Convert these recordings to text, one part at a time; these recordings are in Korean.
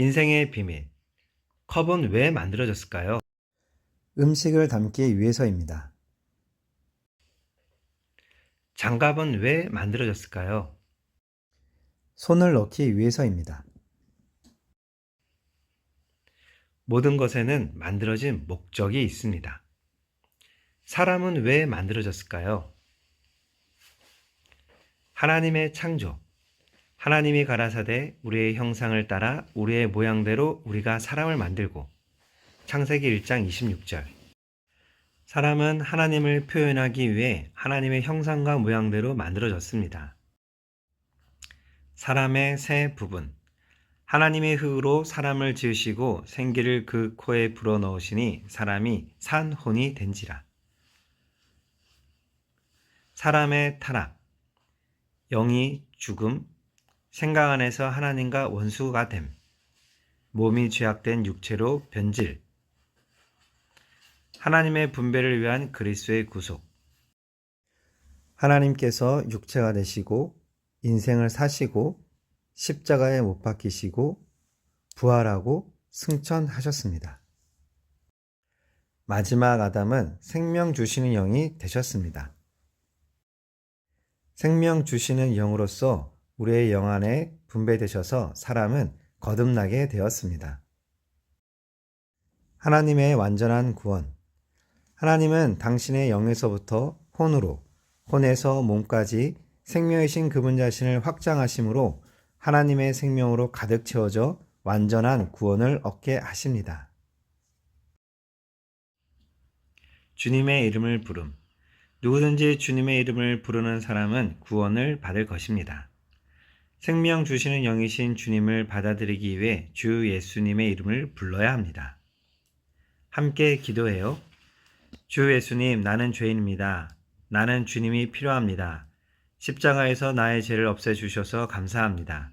인생의 비밀. 컵은 왜 만들어졌을까요? 음식을 담기 위해서입니다. 장갑은 왜 만들어졌을까요? 손을 넣기 위해서입니다. 모든 것에는 만들어진 목적이 있습니다. 사람은 왜 만들어졌을까요? 하나님의 창조. 하나님이 가라사대 우리의 형상을 따라 우리의 모양대로 우리가 사람을 만들고 창세기 1장 26절. 사람은 하나님을 표현하기 위해 하나님의 형상과 모양대로 만들어졌습니다. 사람의 세 부분. 하나님의 흙으로 사람을 지으시고 생기를 그 코에 불어넣으시니 사람이 산혼이 된지라. 사람의 타락. 영이 죽음. 생각 안에서 하나님과 원수가 됨. 몸이 죄악된 육체로 변질. 하나님의 분배를 위한 그리스도의 구속. 하나님께서 육체가 되시고 인생을 사시고 십자가에 못 박히시고 부활하고 승천하셨습니다. 마지막 아담은 생명 주시는 영이 되셨습니다. 생명 주시는 영으로서 우리의 영 안에 분배되셔서 사람은 거듭나게 되었습니다. 하나님의 완전한 구원. 하나님은 당신의 영에서부터 혼으로, 혼에서 몸까지 생명이신 그분 자신을 확장하심으로 하나님의 생명으로 가득 채워져 완전한 구원을 얻게 하십니다. 주님의 이름을 부름. 누구든지 주님의 이름을 부르는 사람은 구원을 받을 것입니다. 생명 주시는 영이신 주님을 받아들이기 위해 주 예수님의 이름을 불러야 합니다. 함께 기도해요. 주 예수님, 나는 죄인입니다. 나는 주님이 필요합니다. 십자가에서 나의 죄를 없애주셔서 감사합니다.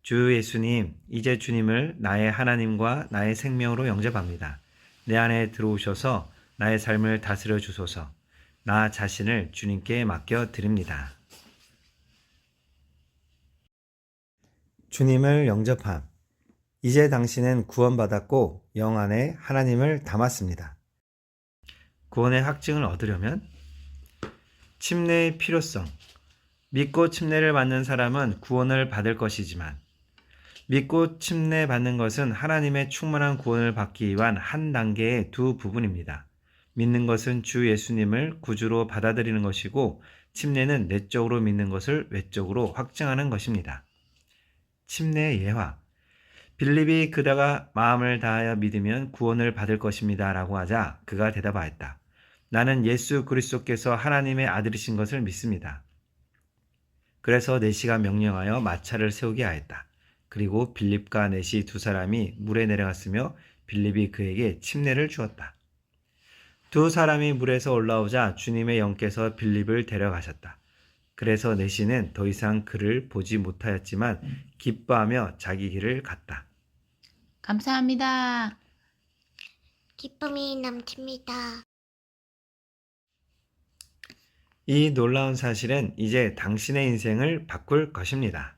주 예수님, 이제 주님을 나의 하나님과 나의 생명으로 영접합니다. 내 안에 들어오셔서 나의 삶을 다스려 주소서. 나 자신을 주님께 맡겨 드립니다. 주님을 영접함. 이제 당신은 구원받았고 영 안에 하나님을 담았습니다. 구원의 확증을 얻으려면 침례의 필요성. 믿고 침례를 받는 사람은 구원을 받을 것이지만 믿고 침례 받는 것은 하나님의 충만한 구원을 받기 위한 한 단계의 두 부분입니다. 믿는 것은 주 예수님을 구주로 받아들이는 것이고 침례는 내적으로 믿는 것을 외적으로 확증하는 것입니다. 침례의 예화. 빌립이 그다가 마음을 다하여 믿으면 구원을 받을 것입니다. 라고 하자 그가 대답하였다. 나는 예수 그리스도께서 하나님의 아들이신 것을 믿습니다. 그래서 네시가 명령하여 마차를 세우게 하였다. 그리고 빌립과 네시 두 사람이 물에 내려갔으며 빌립이 그에게 침례를 주었다. 두 사람이 물에서 올라오자 주님의 영께서 빌립을 데려가셨다. 그래서 네시는 더 이상 그를 보지 못하였지만 기뻐하며 자기 길을 갔다. 감사합니다. 기쁨이 넘칩니다. 이 놀라운 사실은 이제 당신의 인생을 바꿀 것입니다.